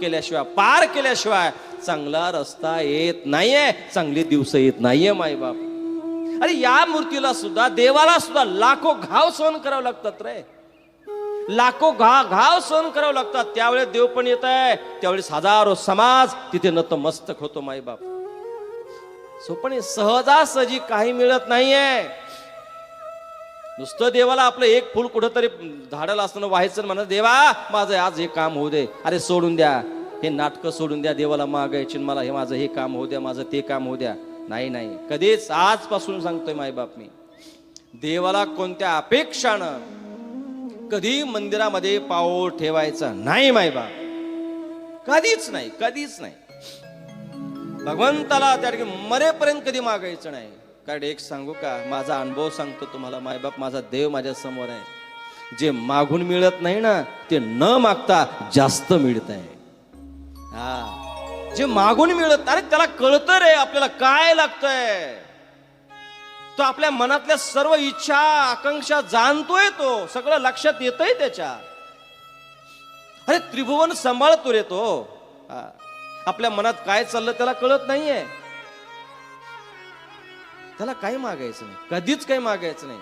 केल्याशिवाय पार केल्याशिवाय चांगला रस्ता येत नाहीये चांगली दिवस येत नाहीये मायबाप अरे या मूर्तीला सुद्धा देवाला सुद्धा लाखो घाव सहन करावं लागतात रे. लाखो घा घाव सहन करावं लागतात. त्यावेळेस देव पण येत आहे त्यावेळेस हजारो समाज तिथे नतमस्तक होतो मायबाप सोपणे सहजासहजी काही मिळत नाहीये. नुसतं देवाला आपलं एक फुल कुठंतरी झाडाला असताना व्हायचं म्हणा देवा माझं आज हे काम होऊ दे. अरे सोडून द्या. हे नाटकं सोडून द्या देवाला मागायची मला हे माझं हे काम होऊ द्या माझं ते काम होऊ द्या. नाही नाही. कधीच आजपासून सांगतोय मायबाप मी. देवाला कोणत्या अपेक्षानं कधी मंदिरामध्ये पाऊल ठेवायचा नाही मायबाप कधीच नाही कधीच नाही. भगवंताला त्या ठिकाणी मरेपर्यंत कधी मागायचं नाही. कारण एक सांगू का? माझा अनुभव सांगतो तुम्हाला. मायबाप माझा देव माझ्यासमोर आहे. जे मागून मिळत नाही ना ते न मागता जास्त मिळत आहे. हा. जे मागून मिळत अरे त्याला कळतं रे आपल्याला काय लागतंय. तो आपल्या मनातल्या सर्व इच्छा आकांक्षा जाणतोय तो. सगळं लक्षात येतंय त्याच्या. अरे त्रिभुवन सांभाळतो रे तो. हा. आपल्या मनात काय चाललं त्याला कळत नाहीये. त्याला काही मागायचं नाही. कधीच काही मागायचं नाही.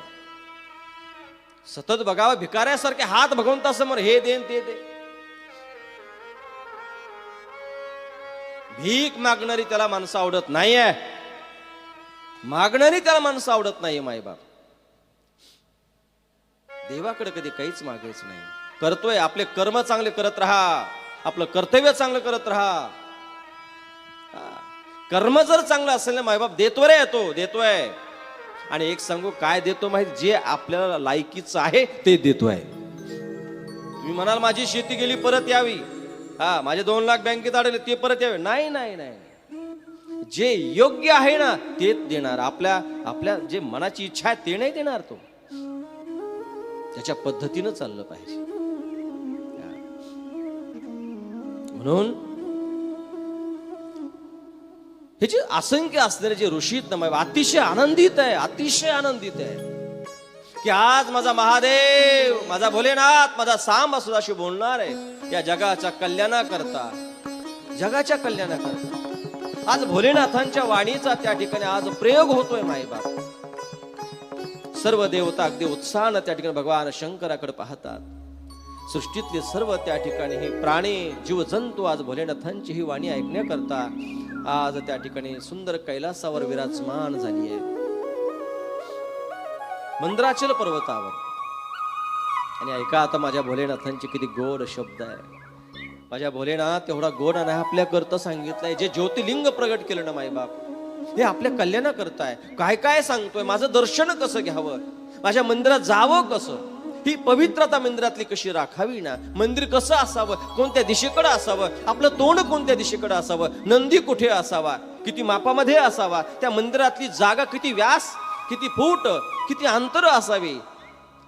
सतत बघावं भिकाऱ्यासारखे हात भगवंतासमोर हे देन ते दे. भीक मागणारी त्याला माणसं आवडत नाहीये. मागणारी त्याला माणसं आवडत नाहीये मायबाप देवाकडे कधी काहीच मागायचं नाही. करतोय आपले कर्म चांगले करत राहा. आपलं कर्तव्य चांगलं करत राहा. कर्म जर चांगलं असेल ना मायबाप देतो रे तो देतोय. आणि एक सांगू काय देतो माहिती जे आपल्याला लायकीचं आहे ते देतोय. तुम्ही म्हणाल माझी शेती गेली परत यावी. हा माझे दोन लाख बँकेत अडले ते परत यावे. नाही नाही नाही. जे योग्य आहे ना तेच देणार. आपल्या आपल्या जे मनाची इच्छा आहे ते नाही देणार तो. त्याच्या पद्धतीनं चाललं पाहिजे. म्हणून हे जे असंख्य असणारे जे ऋषी अतिशय आनंदित आहे अतिशय आनंदित आहे. की आज माझा महादेव माझा भोलेनाथ माझा सांब सुद्धाशी बोलणार आहे. या जगाच्या कल्याणाकरता जगाच्या कल्याणाकरता. आज भोलेनाथांच्या वाणीचा त्या ठिकाणी आज प्रयोग होतोय माईबाप सर्व देवता अगदी उत्साहानं त्या ठिकाणी भगवान शंकराकडे पाहतात. सृष्टीतले सर्व त्या ठिकाणी हे प्राणी जीवजंतू आज भोलेनाथांची ही वाणी ऐकण्याकरता आज त्या ठिकाणी सुंदर कैलासावर विराजमान झाली आहे मंदराचल पर्वतावर. आणि ऐका आता माझ्या भोलेनाथांचे किती गोड शब्द आहे. माझ्या भोलेनाथ तेवढा गोड आणि आपल्या करता सांगितलंय. जे ज्योतिलिंग प्रगट केलं ना माईबाप हे आपल्या कल्याणा करताय काय काय सांगतोय? माझं दर्शन कसं घ्यावं? माझ्या मंदिरात जावं कसं? ही पवित्रता मंदिरातली कशी राखावी ना? मंदिर कसं असावं? कोणत्या दिशेकडं असावं? आपलं तोंड कोणत्या दिशेकडं असावं? नंदी कुठे असावा? किती मापामध्ये असावा? त्या मंदिरातली जागा किती व्यास? किती फूट? किती अंतर असावी?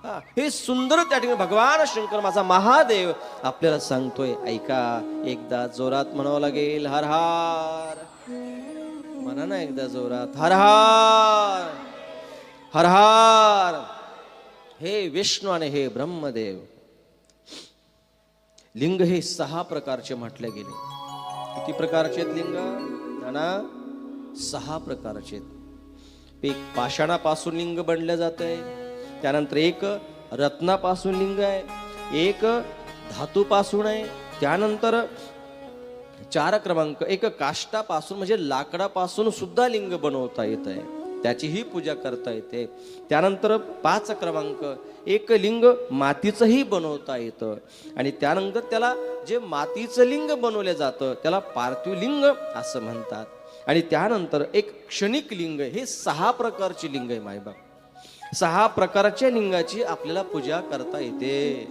हे सुंदर त्या ठिकाणी भगवान शंकर माझा महादेव आपल्याला सांगतोय. ऐका एकदा जोरात म्हणावं लागेल हर हार. म्हणा ना एकदा जोरात हर हार. हर हार. हे विष्णू आणि हे ब्रह्मदेव. लिंग हे सहा प्रकारचे म्हटले गेले. किती प्रकारचे आहेत लिंग? नाना सहा प्रकारचे आहेत. एक पाषाणापासून लिंग बनलं जात आहे त्यानंतर एक रत्नापासून लिंग आहे एक धातूपासून आहे त्यानंतर चार क्रमांक एक काष्टापासून म्हणजे लाकडापासून सुद्धा लिंग बनवता येत आहे त्याचीही पूजा करता येते. त्यानंतर पाच क्रमांक एक लिंग मातीचंही बनवता येतं. आणि त्यानंतर त्याला जे मातीचं लिंग बनवलं जातं त्याला पार्थिव लिंग असं म्हणतात. आणि त्यानंतर एक क्षणिक लिंग हे सहा प्रकारची लिंग आहे मायबाप. सहा प्रकारच्या लिंगाची आपल्याला पूजा करता येते.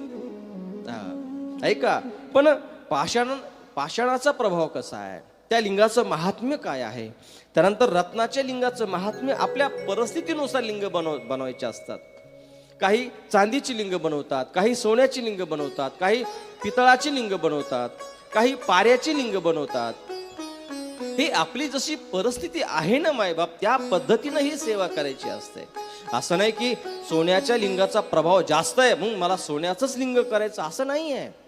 ऐका पण पाषाण पाषाणाचा प्रभाव कसा आहे? त्या लिंगाचं महात्म्य काय आहे? त्यानंतर रत्नाच्या लिंगाचं महात्म्य आपल्या परिस्थितीनुसार लिंग बनव बनवायचे असतात. काही चांदीची लिंग बनवतात काही सोन्याची लिंग बनवतात काही पितळाची लिंग बनवतात काही पाऱ्याची लिंग बनवतात. ही आपली जशी परिस्थिती आहे ना मायबाप त्या पद्धतीनं ही सेवा करायची असते. असं नाही की सोन्याच्या लिंगाचा प्रभाव जास्त आहे मग मला सोन्याचंच लिंग करायचं असं नाही आहे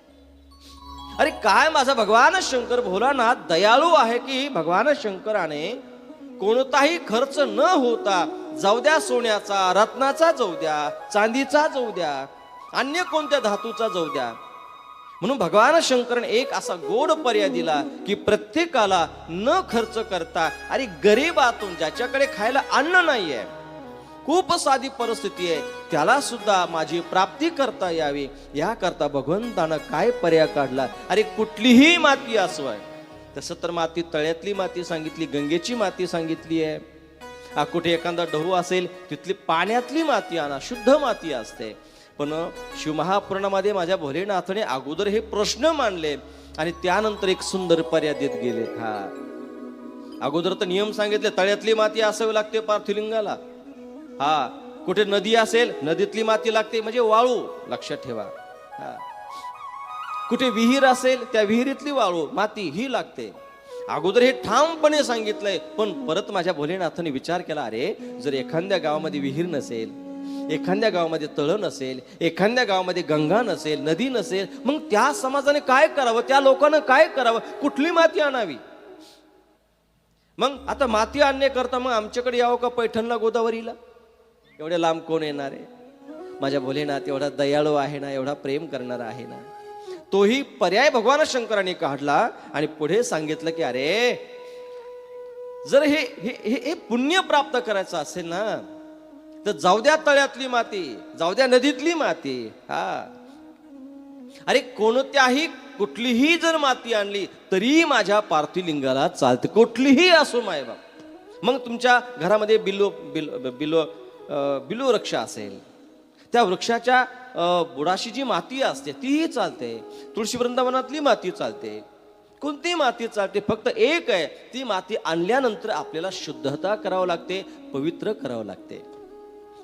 अरे काय माझा भगवान शंकर भोलानाथ दयाळू आहे की? भगवान शंकराने कोणताही खर्च न होता जाऊ द्या सोन्याचा रत्नाचा जाऊ द्या चांदीचा जाऊ द्या अन्य कोणत्या धातूचा जाऊ द्या. म्हणून भगवान शंकरने एक असा गोड पर्याय दिला की प्रत्येकाला न खर्च करता अरे गरीबातून ज्याच्याकडे खायला अन्न नाहीये खूप साधी परिस्थिती आहे. त्याला सुद्धा माझी प्राप्ती करता यावी. याकरता भगवंतानं काय पर्याय काढला? अरे कुठलीही माती असवाय तसं तर माती तळ्यातली माती सांगितली गंगेची माती सांगितली आहे. हा कुठे एखादा ढहू असेल तिथली पाण्यातली माती आणा शुद्ध माती असते. पण शिवमहापुराणामध्ये माझ्या भोलेनाथाने अगोदर हे प्रश्न मांडले आणि त्यानंतर एक सुंदर पर्याय देत गेले. हा. अगोदर तर नियम सांगितले तळ्यातली माती असावी लागते पार्थिलिंगाला हा कुठे नदी असेल नदीतली माती लागते म्हणजे वाळू. लक्षात ठेवा. हा. कुठे विहीर असेल त्या विहिरीतली वाळू माती ही लागते. अगोदर हे ठामपणे सांगितलंय पण परत माझ्या भोलेनाथाने विचार केला अरे जर एखाद्या गावामध्ये विहीर नसेल एखाद्या गावामध्ये तळ नसेल एखाद्या गावामध्ये गंगा नसेल नदी नसेल मग त्या समाजाने काय करावं त्या लोकांना काय करावं कुठली माती आणावी? मग आता माती आणण्याकरता मग आमच्याकडे यावं का पैठणला गोदावरीला? एवढे लांब कोण येणार आहे? माझ्या भोलेनाथ एवढा दयाळू आहे ना एवढा प्रेम करणारा आहे ना. तोही पर्याय भगवान शंकराने काढला आणि पुढे सांगितलं की अरे जर हे हे हे- हे पुण्य प्राप्त करायचं असेल ना तर जाऊ द्या तळ्यातली माती जाऊ द्या नदीतली माती. हा. अरे कोणत्याही कुठलीही जर माती आणली तरी माझ्या पार्थिलिंगाला चालते. कुठलीही असो मायबाप. मग तुमच्या घरामध्ये बिलो बिलो बिलो बिलू वृक्ष असेल. त्या वृक्षाच्या बुडाशी जी माती असते तीही चालते. तुळशी वृंदावनातली माती चालते. कोणती माती चालते फक्त एक आहे ती माती आणल्यानंतर आपल्याला शुद्धता करावं लागते पवित्र करावं लागते.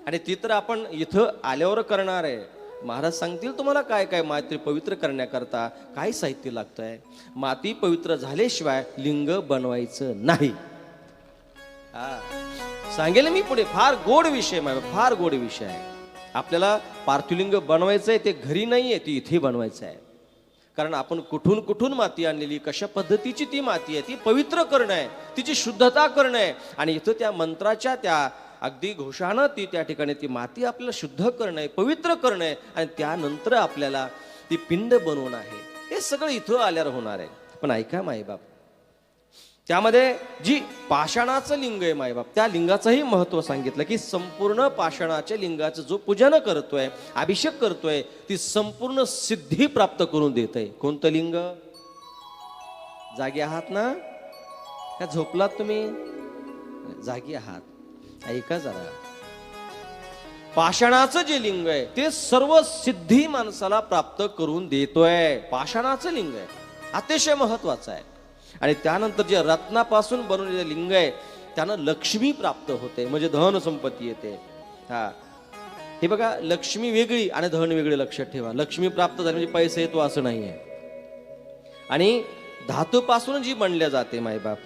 आणि ती तर आपण इथं आल्यावर करणार आहे. महाराज सांगतील तुम्हाला काय काय माती पवित्र करण्याकरता काय साहित्य लागतंय? माती पवित्र झाल्याशिवाय लिंग बनवायचं नाही. हा. सांगेल मी पुढे फार गोड विषय फार गोड विषय आहे. आपल्याला पार्थिलिंग बनवायचं आहे ते घरी नाही आहे ती इथे बनवायचं आहे कारण आपण कुठून कुठून माती आणलेली कशा पद्धतीची ती माती आहे ती पवित्र करणं आहे तिची शुद्धता करणं आहे. आणि इथं त्या मंत्राच्या त्या अगदी घोषानं ती त्या ठिकाणी ती माती आपल्याला शुद्ध करणं आहे पवित्र करणं आहे. आणि त्यानंतर आपल्याला ती पिंड बनवणं आहे. हे सगळं इथं आल्यावर होणार आहे. पण ऐका माईबाप त्यामध्ये जी पाषाणाचं लिंग आहे मायबाप त्या लिंगाचंही महत्त्व सांगितलं की संपूर्ण पाषाणाच्या लिंगाचं जो पूजन करतोय अभिषेक करतोय ती संपूर्ण सिद्धी प्राप्त करून देत आहे कोणतं लिंग? जागी आहात ना? का झोपलात तुम्ही? जागी आहात. ऐका जरा. पाषाणाचं जे लिंग आहे ते सर्व सिद्धी माणसाला प्राप्त करून देतोय. पाषाणाचं लिंग आहे. अतिशय महत्वाचं आहे. आणि त्यानंतर जे रत्नापासून बनवलेलं लिंग आहे त्यानं लक्ष्मी प्राप्त होते म्हणजे धन संपत्ती येते. हा. हे बघा लक्ष्मी वेगळी आणि धन वेगळे लक्षात ठेवा. लक्ष्मी प्राप्त झाली म्हणजे पैसे येतो असं नाही आहे आणि धातूपासून जी बनल्या जाते मायबाप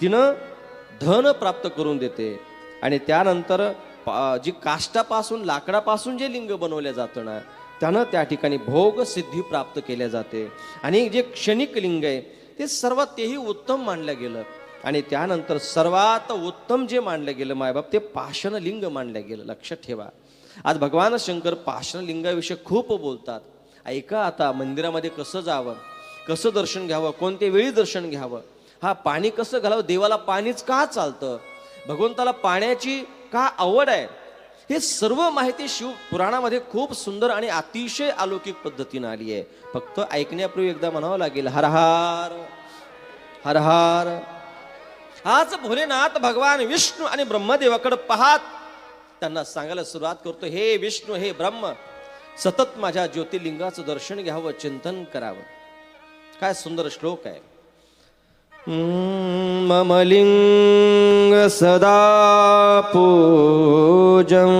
तिनं धन प्राप्त करून देते. आणि त्यानंतर जी काष्टापासून लाकडापासून जे लिंग बनवलं जातं ना त्यानं त्या ठिकाणी भोग सिद्धी प्राप्त केल्या जाते. आणि जे क्षणिक लिंग आहे ते सर्वात तेही उत्तम मानलं गेलं. आणि त्यानंतर सर्वात उत्तम जे मानलं गेलं मायबाप ते पाषणलिंग मानलं गेलं. लक्षात ठेवा. आज भगवान शंकर पाषणलिंगाविषयी खूप बोलतात. ऐका आता मंदिरामध्ये कसं जावं? कसं दर्शन घ्यावं? कोणत्या वेळी दर्शन घ्यावं? हा पाणी कसं घालावं? देवाला पाणीच का चालतं? भगवंताला पाण्याची का आवड आहे? हे सर्व माहिती शिव पुराणामध्ये खूप सुंदर आणि अतिशय अलौकिक पद्धतीने आली आहे. फक्त ऐकण्यापूर्वी एकदा म्हणावं लागेल हर हर हर हर. आज भोलेनाथ भगवान विष्णू आणि ब्रह्मदेवाकडे पाहात त्यांना सांगायला सुरुवात करतो हे विष्णू हे ब्रह्म सतत माझ्या ज्योतिर्लिंगाचं दर्शन घ्यावं चिंतन करावं. काय सुंदर श्लोक आहे. मम लिंग सदा पूजं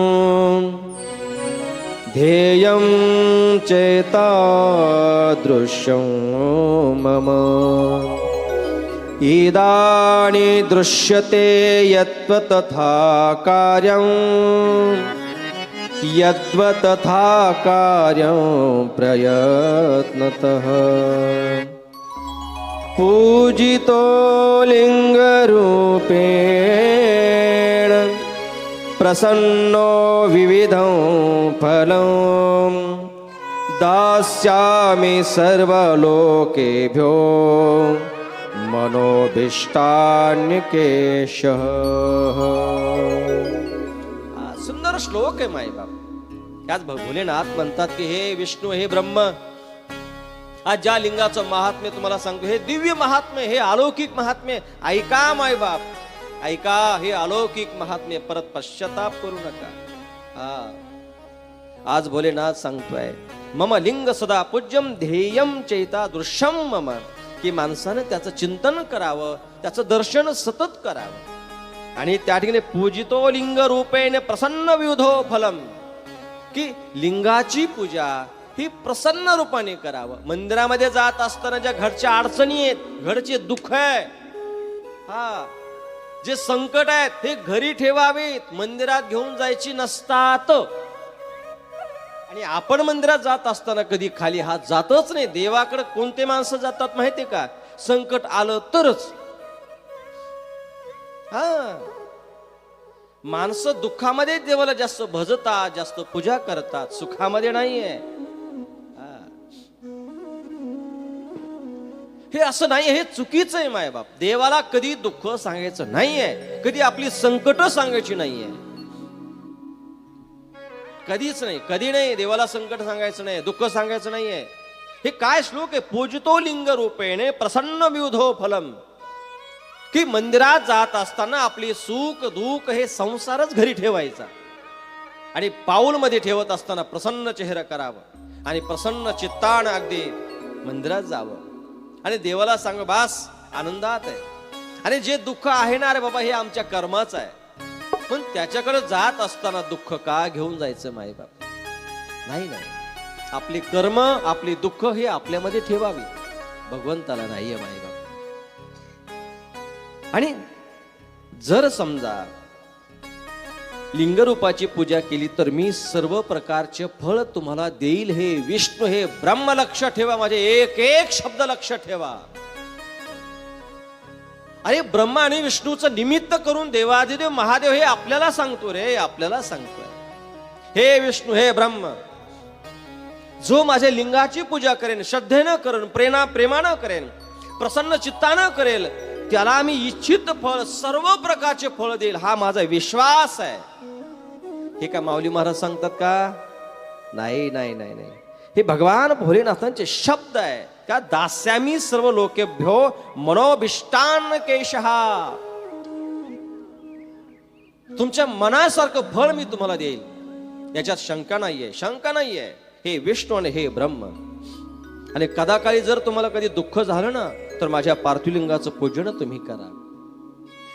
ध्येयं चेतादृश्यं मम इदानी दृश्यते यत्त्व यद्वतथा कार्यं प्रयत्नतः पूजितो लिङ्गरूपेण प्रसन्नो विविधं फलं दास्यामि सर्वलोकेभ्यो मनोभीष्टान्यकेश सुंदर श्लोक आहे मायबाप. त्याच भोलेनाथ म्हणतात की हे विष्णू हे ब्रह्म आज ज्या लिंगाचं महात्म्य तुम्हाला सांगतो हे दिव्य महात्म्य हे अलौकिक महात्म्य ऐका मायबाप ऐका हे अलौकिक महात्म्य परत पश्चाताप करू नका. हा. आज भोलेनाथ सांगतोय मम लिंग सदा पूज्यम ध्येयम चैता दृश्यम मम की माणसानं त्याचं चिंतन करावं त्याचं दर्शन सतत करावं. आणि त्या ठिकाणी पूजितो लिंग रूपेने प्रसन्न विधो फलम की लिंगाची पूजा ही प्रसन्न रूपाने करावं. मंदिरामध्ये जात असताना ज्या घरच्या अडचणी आहेत घरचे दुःख आहे हा जे संकट आहेत हे घरी ठेवावेत. मंदिरात घेऊन जायची नसतात. आणि आपण मंदिरात जात असताना कधी खाली हात जातच नाही. देवाकडे कोणते माणसं जातात माहितीये का? संकट आलं तरच. हा. माणसं दुःखामध्ये देवाला जास्त भजतात जास्त पूजा करतात. सुखामध्ये नाहीये. हे असं नाही हे चुकीचं आहे मायबाप देवाला कधी दुःख सांगायचं नाहीये कधी आपली संकट सांगायची नाहीये. कधीच नाही कधी नाही देवाला संकट सांगायचं नाही दुःख सांगायचं नाहीये. हे काय श्लोक आहे? पूजतो लिंग रूपेणे प्रसन्न विधो फलम. की मंदिरात जात असताना आपली सुख दुःख हे संसारच घरी ठेवायचा. आणि पाऊलमध्ये ठेवत असताना प्रसन्न चेहरा करावं. आणि प्रसन्न चित्तान अगदी मंदिरात जावं. आणि देवाला सांग बास आनंदात आहे. आणि जे दुःख आहे ना रे बाबा हे आमच्या कर्माचं आहे. पण त्याच्याकडे जात असताना दुःख का घेऊन जायचं माईबाप नाही नाही. आपली कर्म आपली दुःख हे आपल्यामध्ये ठेवावी. भगवंताला नाहीये माईबाप आणि जर समजा लिंगरूपाची पूजा केली तर मी सर्व प्रकारचे फळ तुम्हाला देईल हे विष्णू हे ब्रह्म लक्ष ठेवा माझे एक एक शब्द लक्ष ठेवा. अरे ब्रह्मा आणि विष्णूचं निमित्त करून देवादिदेव महादेव हे आपल्याला सांगतो रे आपल्याला सांगतोय. हे विष्णू हे ब्रह्म जो माझ्या लिंगाची पूजा करेन श्रद्धेनं करेन प्रेमा प्रेमानं करेन प्रसन्न चित्तानं करेल त्याला मी इच्छित फळ सर्व प्रकारचे फळ देईल हा माझा विश्वास आहे. हे का माऊली महाराज सांगतात का? नाही नाही नाही नाही. हे भगवान भोलेनाथांचे शब्द आहे. का दास्यामी सर्व लोकेभ्यो मनोभिष्टान केशहा. तुमच्या मनासारखं फळ मी तुम्हाला देईल. याच्यात शंका नाहीये शंका नाहीये. हे विष्णू आणि हे ब्रह्म. आणि कदाकाळी जर तुम्हाला कधी दुःख झालं ना तर माझ्या पार्थिवलिंगाचं पूजन तुम्ही करा.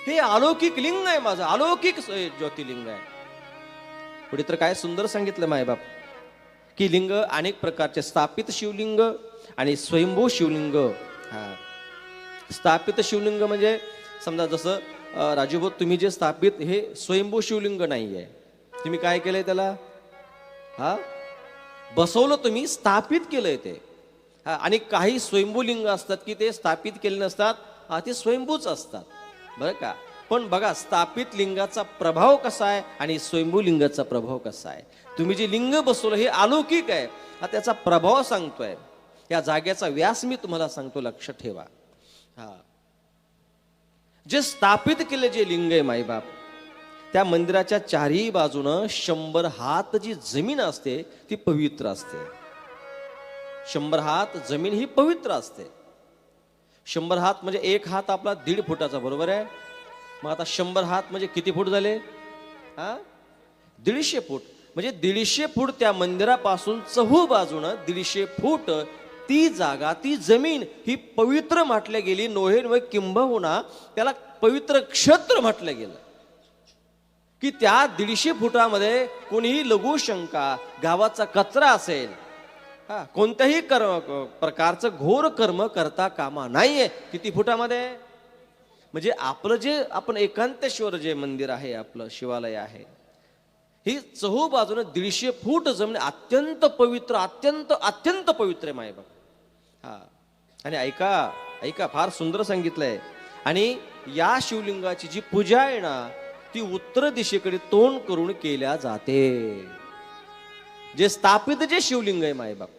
हे अलौकिक लिंग आहे माझं अलौकिक ज्योतिर्लिंग आहे. पुढे तर काय सुंदर सांगितलं मायबाप. की लिंग अनेक प्रकारचे स्थापित शिवलिंग आणि स्वयंभू शिवलिंग. हा. स्थापित शिवलिंग म्हणजे समजा जसं अं, राजूभाऊ तुम्ही जे स्थापित हे स्वयंभू शिवलिंग नाही आहे तुम्ही काय केलंय त्याला? हा? बसवलं तुम्ही स्थापित केलंय ते. हा आणि काही स्वयंभू लिंग असतात की ते स्थापित केले नसतात हा ते स्वयंभूच असतात. बरं का? पण बघा स्थापित लिंगाचा प्रभाव कसा आहे आणि स्वयंभू लिंगाचा प्रभाव कसा आहे? तुम्ही जे लिंग बसवलं हे अलौकिक आहे. हा त्याचा प्रभाव सांगतोय. या जागेचा व्यास मी तुम्हाला सांगतो लक्ष ठेवा. हा. जे स्थापित केले जे लिंग आहे माईबाप त्या मंदिराच्या चारही बाजूनं शंभर हात जी जमीन असते ती पवित्र असते. शंभर हात जमीन ही पवित्र असते. शंभर हात म्हणजे एक हात आपला दीड फुटाचा बरोबर आहे? मग आता शंभर हात म्हणजे किती फूट झाले? हा? दीडशे फूट. म्हणजे दीडशे फूट त्या मंदिरापासून चहू बाजूनं दीडशे फूट ती जागा ती जमीन ही पवित्र म्हटल्या गेली. नोहे नोहे किंबहुना त्याला पवित्र क्षेत्र म्हटलं गेलं. की त्या दीडशे फुटामध्ये कोणीही लघुशंका गावाचा कचरा असेल हा कोणत्याही कर्म प्रकारचं घोर कर्म करता कामा नाहीये. किती फुटामध्ये? म्हणजे आपलं जे आपण एकांतेश्वर जे मंदिर आहे आपलं शिवालय आहे ही चहू बाजूने दीडशे फूट जमीन अत्यंत पवित्र अत्यंत अत्यंत पवित्र आहे मायबाप हा. आणि ऐका ऐका फार सुंदर सांगितलंय. आणि या शिवलिंगाची जी पूजा आहे ना ती उत्तर दिशेकडे तोंड करून केल्या जाते. जे स्थापित जे शिवलिंग आहे मायबाप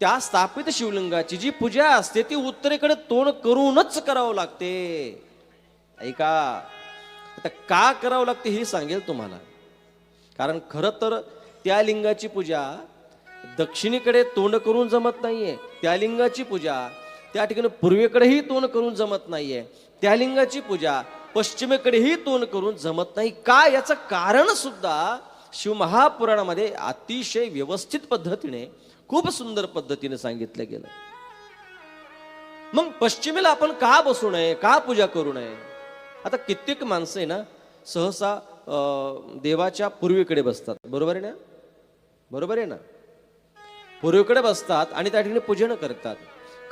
त्या स्थापित शिवलिंगाची जी पूजा असते ती उत्तरेकडे तोंड करूनच करावं लागते. ऐका आता का करावं लागते हे सांगेल तुम्हाला. कारण खरं तर त्या लिंगाची पूजा दक्षिणेकडे तोंड करून जमत नाहीये. त्या लिंगाची पूजा त्या ठिकाणी पूर्वेकडेही तोंड करून जमत नाहीये. त्या लिंगाची पूजा पश्चिमेकडेही तोंड करून जमत नाही. का? याचं कारण सुद्धा शिवमहापुराणामध्ये अतिशय व्यवस्थित पद्धतीने खूप सुंदर पद्धतीने सांगितलं गेलं. मग पश्चिमेला आपण का बसू नये का पूजा करू नये? आता कित्येक माणसं आहे ना सहसा अं, देवाच्या पूर्वीकडे बसतात. बरोबर आहे ना? बरोबर आहे ना? पूर्वीकडे बसतात आणि त्या ठिकाणी पूजन करतात.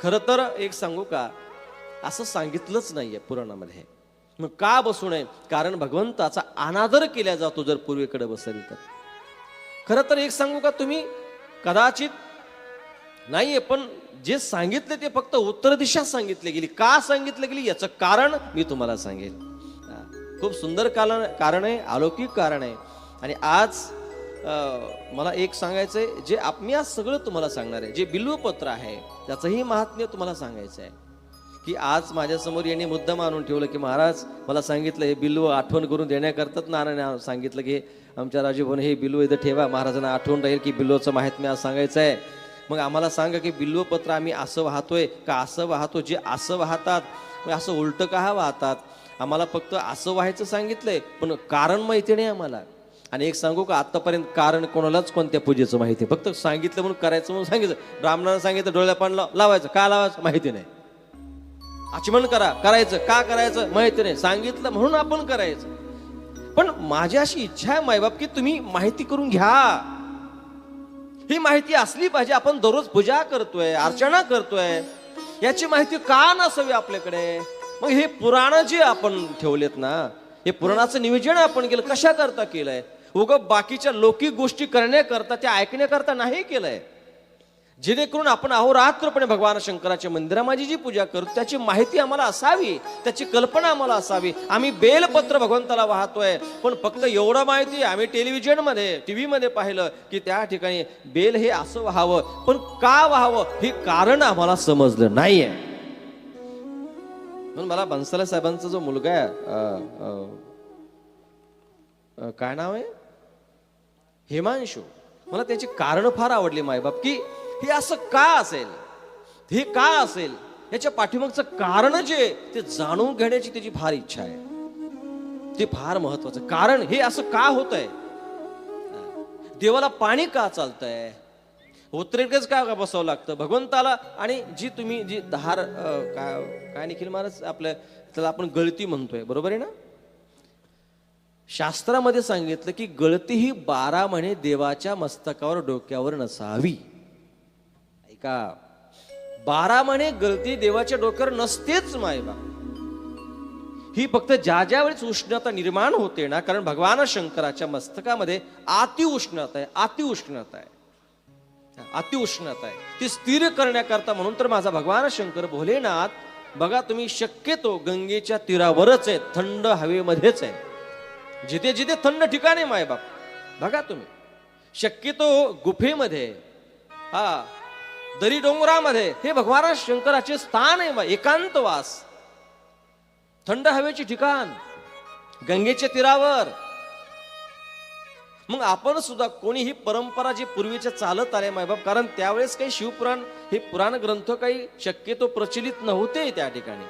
खरं तर एक सांगू का? असं सांगितलंच नाहीये पुराणामध्ये. मग का बसू नये? कारण भगवंताचा अनादर केला जातो जर पूर्वेकडे बसेल तर. खरं तर एक सांगू का? तुम्ही कदाचित नाहीये पण जे सांगितले ते फक्त उत्तर दिशा सांगितले गेली. का सांगितले गेली? याचं कारण मी तुम्हाला सांगेल. खूप सुंदर कारण कारण आहे अलौकिक कारण आहे. आणि आज मला एक सांगायचं आहे जे आप मी आज सगळं तुम्हाला सांगणार आहे. जे बिल्वपत्र आहे त्याचंही महात्म्य तुम्हाला सांगायचं आहे की आज माझ्यासमोर यांनी मुद्दा मानून ठेवलं की महाराज मला सांगितलं हे बिल्व आठवण करून देण्याकरताच नारायण सांगितलं की आमच्या राजभवन हे बिल्व इथं ठेवा. महाराजांना आठवण राहील की बिल्वचं महात्म्य आज सांगायचं आहे मग आम्हाला सांगा की बिल्वपत्र आम्ही असं वाहतोय का असं वाहतो? जे असं वाहतात मग असं उलटं का वाहतात? आम्हाला फक्त असं व्हायचं सांगितलंय पण कारण माहिती नाही आम्हाला. आणि एक सांगू का आतापर्यंत कारण कोणालाच कोणत्या पूजेचं माहिती आहे. फक्त सांगितलं म्हणून करायचं म्हणून सांगितलं. ब्राह्मणानं सांगितलं डोळ्या पान लाव- लावायचं. का लावायचं? माहिती नाही. आचमन करा करायचं. का करायचं? माहिती नाही. सांगितलं म्हणून आपण करायचं. पण माझी अशी इच्छा आहे मायबाप की तुम्ही माहिती करून घ्या. ही माहिती असली पाहिजे. आपण दररोज पूजा करतोय अर्चना करतोय. याची माहिती का नसावी आपल्याकडे? मग हे पुराण जे आपण ठेवलेत ना हे पुराणाचं नियोजन आपण केलं कशा करता केलंय? उग बाकीच्या लौकिक गोष्टी करण्याकरता त्या ऐकण्याकरता नाही केलंय. जेणेकरून आपण अहोरात्रपणे भगवान शंकराच्या मंदिरामध्ये जी पूजा करू त्याची माहिती आम्हाला असावी त्याची कल्पना आम्हाला असावी. आम्ही बेलपत्र भगवंताला वाहतोय पण फक्त एवढं माहिती आम्ही टेलिव्हिजनमध्ये टी व्हीमध्ये पाहिलं की त्या ठिकाणी बेल हे असं व्हावं. पण का व्हावं हे कारण आम्हाला समजलं नाहीये. म्हणून मला बन्सला साहेबांचा जो मुलगा आहे काय नाव आहे? हिमांशू. मला त्याची कारण फार आवडली मायबाप की हे असं का असेल? हे का असेल? याच्या पाठीमागचं कारण जे ते जाणून घेण्याची त्याची फार इच्छा आहे. ते फार महत्वाचं कारण हे असं का होत आहे देवाला पाणी का चालतंय? उत्तरेकडेच का का बसावं लागतं? भगवंताला आणि जी तुम्ही जी धार काय काय निखिल महाराज आपल्या त्याला आपण गळती म्हणतोय बरोबर आहे ना? शास्त्रामध्ये सांगितलं की गळती ही बारा महिने देवाच्या मस्तकावर डोक्यावर नसावी. का? बारा महिने गळती देवाच्या डोक्यावर नसतेच मायबा. ही फक्त ज्या ज्या वेळेस उष्णता निर्माण होते ना कारण भगवान शंकराच्या मस्तकामध्ये अति उष्णता आहे अति उष्णता आहे. अति उष्णता आहे. ती स्थिर करण्याकरता म्हणून तर माझा भगवान शंकर भोलेनाथ बघा तुम्ही शक्यतो गंगेच्या तीरावरच आहे थंड हवेमध्येच आहे. जिथे जिथे थंड ठिकाण आहे मायबाप. बघा तुम्ही. शक्यतो गुफेमध्ये हा दरी डोंगरामध्ये हे भगवान शंकराचे स्थान आहे एकांतवास. थंड हवेचे ठिकाण गंगेच्या तीरावर. मग आपण सुद्धा कोणी ही परंपरा जी पूर्वीच्या चालत आल्या मायबाप कारण त्यावेळेस काही शिवपुराण हे पुराण ग्रंथ काही शक्यतो प्रचलित नव्हते त्या ठिकाणी.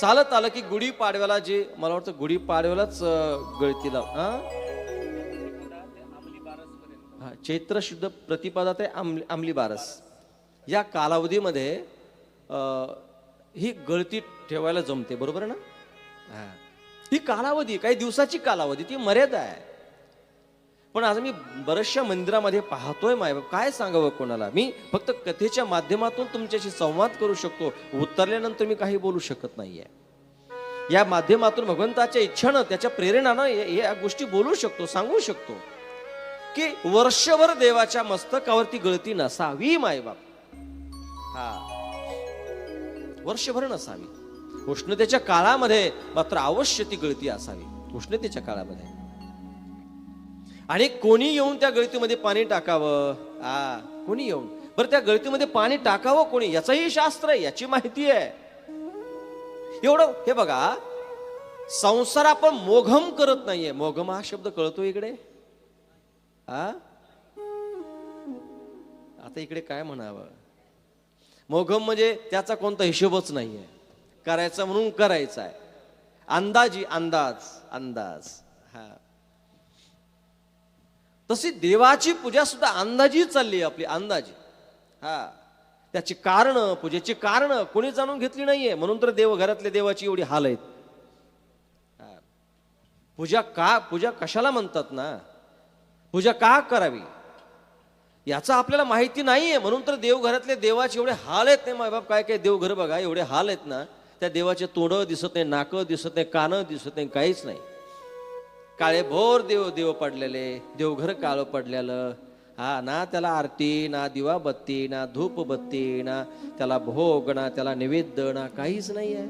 चालत आलं की गुढीपाडव्याला जे मला वाटतं गुढीपाडव्यालाच अं, गळतीला चैत्रशुद्ध चैत्र शुद्ध प्रतिपदा ते आमली आमली बारस या कालावधीमध्ये ही गळती ठेवायला जमते बरोबर आहे ना? हां. ही कालावधी काही दिवसाची कालावधी ती मर्यादा आहे. पण आज मी बऱ्याचशा मंदिरामध्ये पाहतोय माय काय सांगावं कोणाला? मी फक्त कथेच्या माध्यमातून तुमच्याशी संवाद करू शकतो उतरल्यानंतर मी काही बोलू शकत नाहीये. या माध्यमातून भगवंताच्या इच्छानं त्याच्या प्रेरणानं या गोष्टी बोलू शकतो सांगू शकतो. की वर्षभर देवाच्या मस्तकावरती गळती नसावी मायबाप हा. वर्षभर नसावी. उष्णतेच्या काळामध्ये मात्र अवश्य ती गळती असावी. उष्णतेच्या काळामध्ये. आणि कोणी येऊन त्या गळतीमध्ये पाणी टाकावं? हा कोणी येऊन? बरं त्या गळतीमध्ये पाणी टाकावं कोणी? याचंही शास्त्र आहे याची माहिती आहे. एवढं हे बघा. संसार आपण मोघम करत नाहीये. मोघम हा शब्द कळतो इकडे? हा आता इकडे काय म्हणावं? मोघम म्हणजे त्याचा कोणता हिशोबच नाही आहे करायचा म्हणून करायचा आहे अंदाजी अंदाज अंदाज. हा. तशी देवाची पूजा सुद्धा अंदाजी चालली आहे आपली अंदाजी. हा. त्याची कारण पूजेची कारण कोणी जाणून घेतली नाहीये. म्हणून तर देव घरातल्या देवाची एवढी हाल आहेत. पूजा का पूजा कशाला म्हणतात ना? पूजा का करावी? याचं आपल्याला माहिती नाही आहे म्हणून तर देवघरातले देवाचे एवढे हाल आहेत नाही मायबाप काय काय देवघर बघा एवढे हाल आहेत ना त्या देवाचे तोंड दिसत नाही नाकं दिसत नाही कानं दिसत नाही काहीच नाही. काळे भोर देव देव पडलेले देवघर काळं पडलेलं. हा ना त्याला आरती ना दिवा बत्ती ना धूपबत्ती ना त्याला भोग ना त्याला नैवेद्य ना काहीच नाही आहे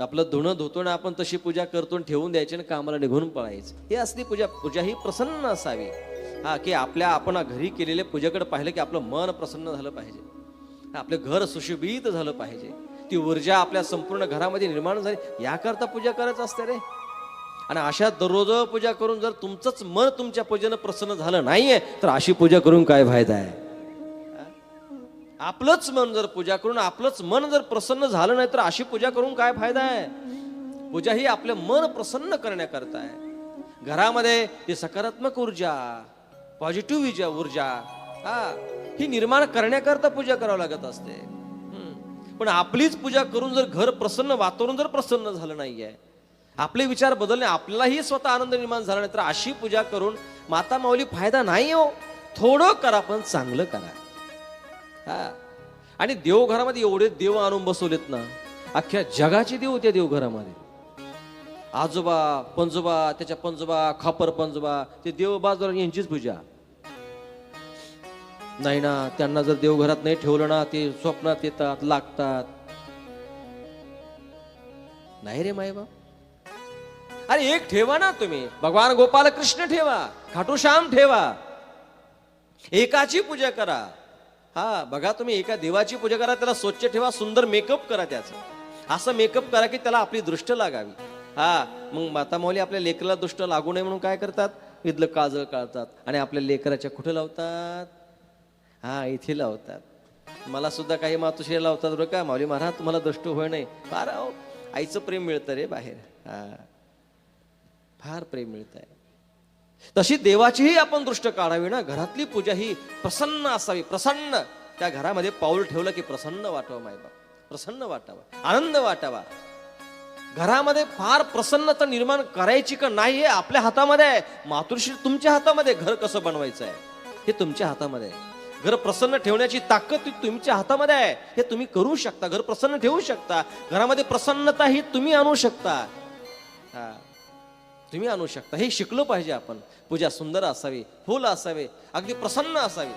आपलं धुणं धुतो ना आपण तशी पूजा करतो ठेवून द्यायची आणि कामाला निघून पळायचं. हे असली पूजा पूजा ही प्रसन्न असावी. हा की आपल्या आपण घरी केलेल्या पूजेकडे पाहिलं की आपलं मन प्रसन्न झालं पाहिजे. आपलं घर सुशोभित झालं पाहिजे. ती ऊर्जा आपल्या संपूर्ण घरामध्ये निर्माण झाली. याकरता पूजा करायचं असते रे. आणि अशा दररोज पूजा करून जर तुमचंच मन तुमच्या पूजेनं प्रसन्न झालं नाहीये तर अशी पूजा करून काय फायदा आहे? आपलंच मन जर पूजा करून आपलंच मन जर प्रसन्न झालं नाही तर अशी पूजा करून काय फायदा आहे? पूजा ही आपलं मन प्रसन्न करण्याकरता आहे. घरामध्ये ती सकारात्मक ऊर्जा पॉझिटिव्ह ऊर्जा ऊर्जा हा ही निर्माण करण्याकरता पूजा करावं लागत असते. हम्म. पण आपलीच पूजा करून जर घर प्रसन्न वातावरण जर प्रसन्न झालं नाहीये आपले विचार बदलणे आपल्यालाही स्वतः आनंद निर्माण झाला नाही तर अशी पूजा करून माता माऊली फायदा नाही हो. थोडं करा पण चांगलं करा. हा. आणि देवघरामध्ये एवढे देव आणून बसवलेत ना अख्ख्या जगाचे देव त्या देवघरामध्ये. आजोबा पंजोबा त्याच्या पंजोबा खापर पंजोबा ते देव बाजूला यांचीच पूजा. नाही ना त्यांना जर देवघरात नाही ठेवलं ना ते स्वप्नात येतात लागतात. नाही रे मायबाप अरे एक ठेवा ना तुम्ही. भगवान गोपाल कृष्ण ठेवा खाटू श्याम ठेवा. एकाची पूजा करा. हा बघा तुम्ही एका देवाची पूजा करा त्याला स्वच्छ ठेवा सुंदर मेकअप करा त्याचं. असं मेकअप करा की त्याला आपली दृष्ट लागावी. हा मग माता माऊली आपल्या लेकराला दृष्ट लागू नये म्हणून काय करतात? इथलं काजळ काढतात आणि आपल्या लेकराच्या कुठं लावतात? हा इथे लावतात. मला सुद्धा काही मातोश्री लावतात बरं का? माऊली महाराज तुम्हाला दृष्ट होय नाही फार अहो, आईचं प्रेम मिळतं रे बाहेर. हा. फार प्रेम मिळत आहे तशी देवाचीही आपण दृष्ट काढावी ना. घरातली पूजा ही प्रसन्न असावी. प्रसन्न. त्या घरामध्ये पाऊल ठेवलं की प्रसन्न वाटावं मायबाप प्रसन्न वाटावं. आनंद वाटावा. घरामध्ये फार प्रसन्नता निर्माण करायची का नाही हे आपल्या हातामध्ये आहे. मातृश्री तुमच्या हातामध्ये घर कसं बनवायचं आहे? हे तुमच्या हातामध्ये आहे. घर प्रसन्न ठेवण्याची ताकद तुमच्या हातामध्ये आहे. हे तुम्ही करू शकता. घर प्रसन्न ठेवू शकता. घरामध्ये प्रसन्नता ही तुम्ही आणू शकता. हा. तुम्ही आणू शकता. हे शिकलो पाहिजे आपण. पूजा सुंदर असावी फुल असावे अगदी प्रसन्न असावी.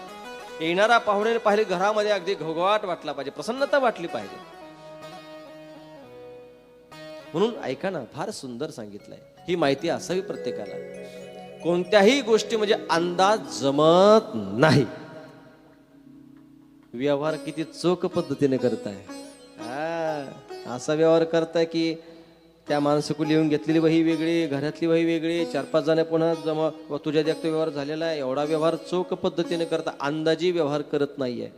येणारा पाहुणे पाहिले घरामध्ये अगदी घोघवाट वाटला पाहिजे प्रसन्नता वाटली पाहिजे. म्हणून ऐका ना फार सुंदर सांगितलंय. ही माहिती असावी प्रत्येकाला. कोणत्याही गोष्टी म्हणजे अंदाज जमत नाही. व्यवहार किती चोख पद्धतीने करताय. हा, असा व्यवहार करताय की त्या माणसाकडे लिहून घेतलेली वही वेगळी घरातली वही वेगळी चार पाच जण पुन्हा जमा व तुझ्या देखत व्यवहार झालेला आहे. एवढा व्यवहार चोख पद्धतीने करता अंदाजी व्यवहार करत नाही आहे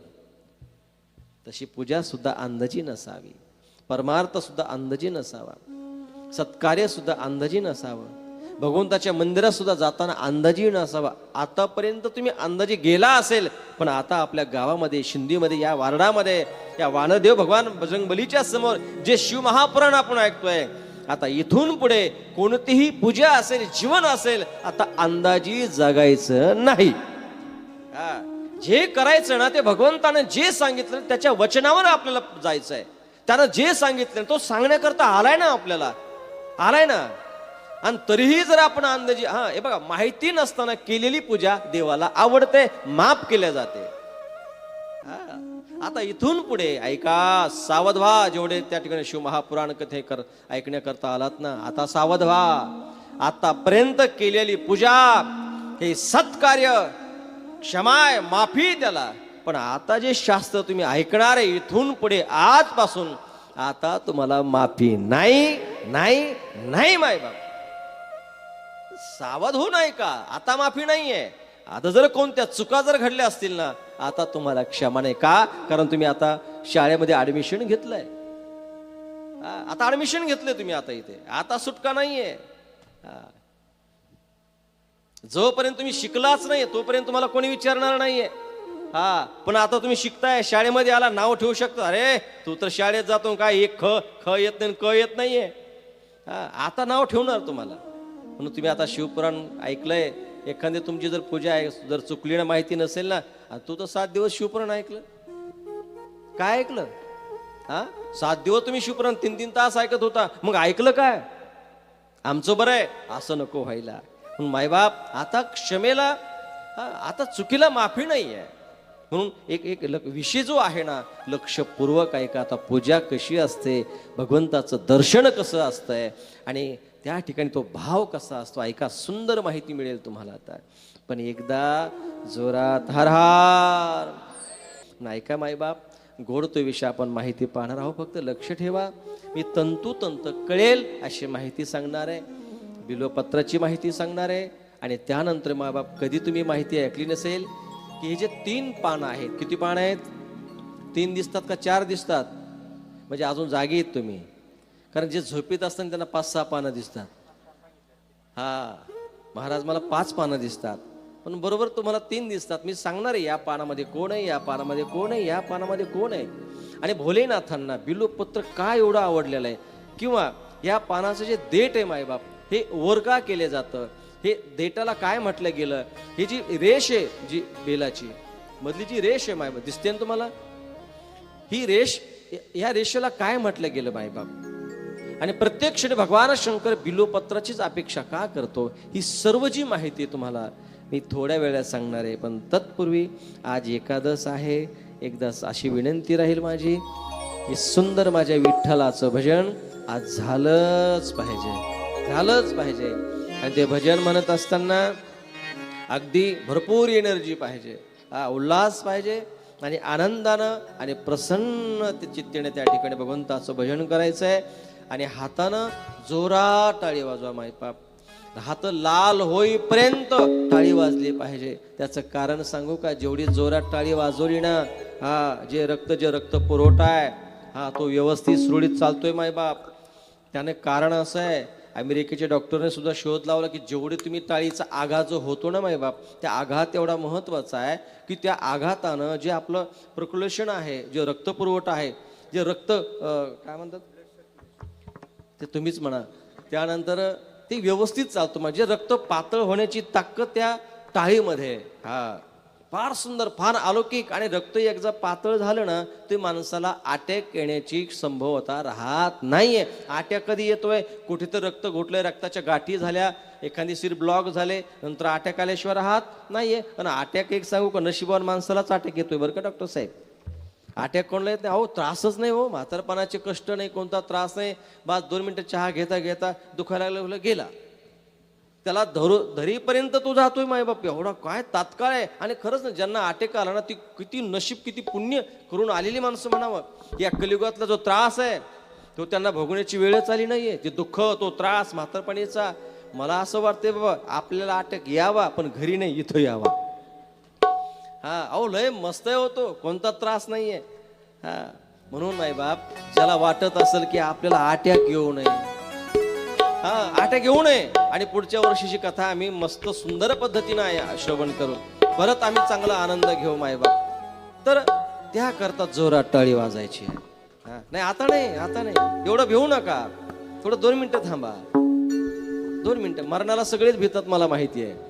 तशी पूजा सुद्धा अंदाजी नसावी. परमार्थ सुद्धा अंदाजी नसावा. सत्कार्य सुद्धा अंदाजी नसावं. भगवंताच्या मंदिरात सुद्धा जाताना अंदाजी नसावा. आतापर्यंत तुम्ही अंदाजी गेला असेल पण आता आपल्या गावामध्ये शिंदीमध्ये या वारडामध्ये या वानदेव भगवान बजरंग बलीच्या समोर जे शिव महापुराण आपण ऐकतोय आता इथून पुढे कोणतीही पूजा असेल जीवन असेल आता अंदाजी जगायचं नाही. हा. जे करायचं ना ते भगवंतानं जे सांगितलं त्याच्या वचनावर आपल्याला जायचं आहे त्यानं जे सांगितलं तो सांगण्याकरता आलाय ना आपल्याला. आलाय ना? आणि तरीही जर आपण अंदाजी हा हे बघा माहिती नसताना केलेली पूजा देवाला आवडते माफ केल्या जाते. आता इथून पुढे ऐका सावध व्हा जेवढे त्या ठिकाणी शिव महापुराण कथे कर ऐकण्याकरता आलात ना आता सावध व्हा आतापर्यंत केलेली पूजा हे सत्कार्य क्षमाय माफी त्याला. पण आता जे शास्त्र तुम्ही ऐकणार आहे इथून पुढे आजपासून आता तुम्हाला माफी नाही नाही नाही माय बाप. सावध होऊ नाही का आता माफी नाहीये. आता जर कोणत्या चुका जर घडल्या असतील ना आता तुम्हाला क्षमा नाही. का? कारण तुम्ही आता शाळेमध्ये ऍडमिशन घेतलंय. आता ऍडमिशन घेतलंय तुम्ही आता इथे. आता सुटका नाहीये. हा. जोपर्यंत तुम्ही शिकलाच नाही तोपर्यंत तुम्हाला कोणी विचारणार नाहीये. हा पण आता तुम्ही शिकताय शाळेमध्ये आला नाव ठेवू शकता. अरे तू तर शाळेत जातो काय एक ख ख येत नाही क येत नाहीये. हा, आता नाव ठेवणार तुम्हाला. म्हणून तुम्ही आता शिवपुराण ऐकलंय. एखादी तुमची जर पूजा आहे जर चुकली ना माहिती नसेल ना तू तर सात दिवस शिवपुराण ऐकलं. काय ऐकलं? हा? सात दिवस तुम्ही शिवपुराण तीन तीन तास ऐकत होता. मग ऐकलं काय? आमचं बरं आहे. असं नको व्हायला. म्हणून मायबाप आता क्षमेला आता चुकीला माफी नाही आहे म्हणून एक एक लक विषय जो आहे ना लक्षपूर्वक ऐका. आता पूजा कशी असते? भगवंताचं दर्शन कसं असतंय? आणि त्या ठिकाणी तो भाव कसा असतो? ऐका सुंदर माहिती मिळेल तुम्हाला आता. पण एकदा जोरात हर हार. नाही का मायबाप गोड तो विषय आपण माहिती पाहणार आहोत. फक्त लक्ष ठेवा. मी तंतुतंत कळेल अशी माहिती सांगणार आहे. बिलोपत्राची माहिती सांगणार आहे. आणि त्यानंतर मायबाप कधी तुम्ही माहिती ऐकली नसेल की हे जे तीन पानं आहेत किती पानं आहेत? तीन दिसतात का चार दिसतात? म्हणजे अजून जागी आहेत तुम्ही. कारण जे झोपेत असताना त्यांना पाच सहा पानं दिसतात. हा महाराज मला पाच पानं दिसतात. पण बरोबर तुम्हाला तीन दिसतात. मी सांगणार आहे या पानामध्ये कोण आहे या पानामध्ये कोण आहे या पानामध्ये कोण आहे? आणि भोलेनाथांना बिलोपत्र का एवढं आवडलेलं आहे? किंवा या पानाचं जे देठ आहे मायबाप हे ओरका केले जातं? हे देटाला काय म्हटलं गेलं? ही जी रेष आहे जी बेलाची मधली जी रेष आहे मायबाप दिसते ना तुम्हाला? ही रेष या रेषेला काय म्हटलं गेलं मायबाप? आणि प्रत्येक क्षणी भगवान शंकर बिलोपत्राचीच अपेक्षा का करतो? ही सर्व जी माहिती तुम्हाला मी थोड्या वेळात सांगणार आहे. पण तत्पूर्वी आज एकादस आहे. एकदा अशी विनंती राहील माझी की सुंदर माझ्या विठ्ठलाचं भजन आज झालंच पाहिजे. झालंच पाहिजे. आणि ते भजन म्हणत असताना अगदी भरपूर एनर्जी पाहिजे. हा उल्हास पाहिजे आणि आनंदानं आणि प्रसन्न चित्तेने त्या ठिकाणी भगवंताचं भजन करायचं आहे आणि हातानं जोरात टाळी वाजवा मायबाप हात लाल होईपर्यंत टाळी वाजली पाहिजे. त्याचं कारण सांगू का? जेवढी जोरात टाळी वाजवली ना हा जे रक्त जे रक्त पुरवठा आहे हा तो व्यवस्थित सुरळीत चालतोय मायबाप त्याने कारण असं आहे अमेरिकेच्या डॉक्टरने सुद्धा शोध लावला की जेवढे तुम्ही टाळीचा आघात जो होतो ना बाप त्या आघात एवढा महत्त्वाचा आहे की त्या आघातानं जे आपलं प्रक्युलेशन आहे जे रक्तपुरवठा आहे जे रक्त काय म्हणतात? ते तुम्हीच म्हणा. त्यानंतर ते व्यवस्थित चालतो. म्हणजे रक्त पातळ होण्याची ताकद त्या टाळीमध्ये. हा. फार सुंदर फार अलौकिक आणि रक्त एकदा पातळ झालं ना ते माणसाला अटॅक येण्याची संभवता राहत नाहीये. अटॅक कधी येतोय? कुठे तर रक्त घोटलंय रक्ताच्या गाठी झाल्या एखादी सिर ब्लॉक झाले नंतर अटॅक आल्याशिवाय राहत नाहीये. आणि अटॅक एक सांगू का नशिबान माणसालाच अटॅक येतोय बरं का डॉक्टर साहेब? अटॅक कोणला येत नाही. अहो त्रासच नाही हो. म्हातारपणाचे कष्ट नाही कोणता त्रास नाही. बस दोन मिनटं चहा घेता घेता दुखायला लागलं गेला. त्याला धरू धरीपर्यंत तो जातोय माय बाप एवढा काय तात्काळ आहे? आणि खरंच ना ज्यांना अटॅक आला ना ती किती नशीब किती पुण्य करून आलेली माणसं म्हणावं. या कलियुगातला जो त्रास आहे तो त्यांना भोगण्याची वेळच आली नाहीये. ते दुःख तो त्रास म्हातारपणीचा. मला असं वाटतंय बाबा आपल्याला अटॅक यावा पण घरी नाही इथं यावा. हा अहो लय मस्त होतो कोणता त्रास नाहीये. हा म्हणून नाही बाप ज्याला वाटत असेल की आपल्याला अटॅक येऊ नये. हा अटॅक येऊ नये. आणि पुढच्या वर्षीची कथा आम्ही मस्त सुंदर पद्धतीनं आहे श्रवण करू. परत आम्ही चांगला आनंद घेऊ मायबाप तर त्याकरता जोरात टाळी वाजायची आहे. हा, नाही आता नाही आता नाही. एवढं भिवू नका. थोडं दोन मिनिटं थांबा. दोन मिनिटं. मरणाला सगळेच भितात मला माहिती आहे.